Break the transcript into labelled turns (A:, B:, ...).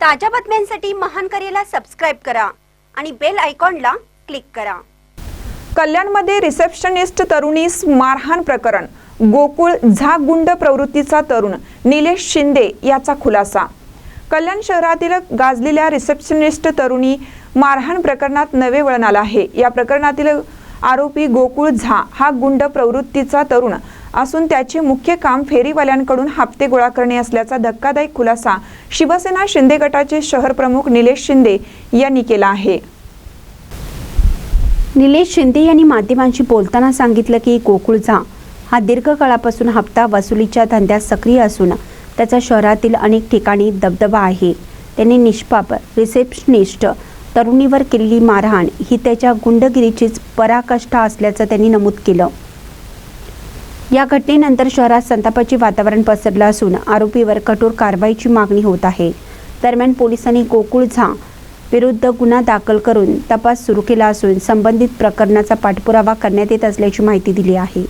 A: ताज्या बातम्यांसाठी महान करेला सबस्क्राईब करा आणि बेल आयकॉनला क्लिक करा.
B: कल्याणमध्ये रिसेप्शनिस्ट तरुणीस मारहाण प्रकरण. गोकुळ झाक गुंड प्रवृत्तीचा तरुण निलेश शिंदे याचा खुलासा. कल्याण शहरातील गाजलेल्या रिसेप्शनिस्ट तरुणी मारहाण प्रकरणात नवे वळण आलं आहे. या प्रकरणातील आरोपी गोकुळ झा हा गुंड प्रवृत्तीचा तरुण असून त्याचे मुख्य काम फेरीवाल्यांकडून हप्ते गोळा करणे असल्याचा धक्कादायक खुलासा शिवसेना शिंदे गटाचे शहर प्रमुख निलेश शिंदे यांनी केला आहे.
A: निलेश शिंदे यांनी माध्यमांशी बोलताना सांगितलं की गोकुळचा हा दीर्घकाळापासून हप्ता वसुलीच्या धंद्यात सक्रिय असून त्याचा शहरातील अनेक ठिकाणी दबदबा आहे. त्यांनी निष्पाप रिसेप्शनिस्ट तरुणीवर केलेली मारहाण ही त्याच्या गुंडगिरीचीच पराकाष्ठा असल्याचं त्यांनी नमूद केलं. या घटनेनंतर शहरात संतापाचे वातावरण पसरलं असून आरोपीवर कठोर कारवाईची मागणी होत आहे. दरम्यान पोलिसांनी गोकुळ झा विरुद्ध गुन्हा दाखल करून तपास सुरू केला असून संबंधित प्रकरणाचा पाठपुरावा करण्यात येत असल्याची माहिती दिली आहे.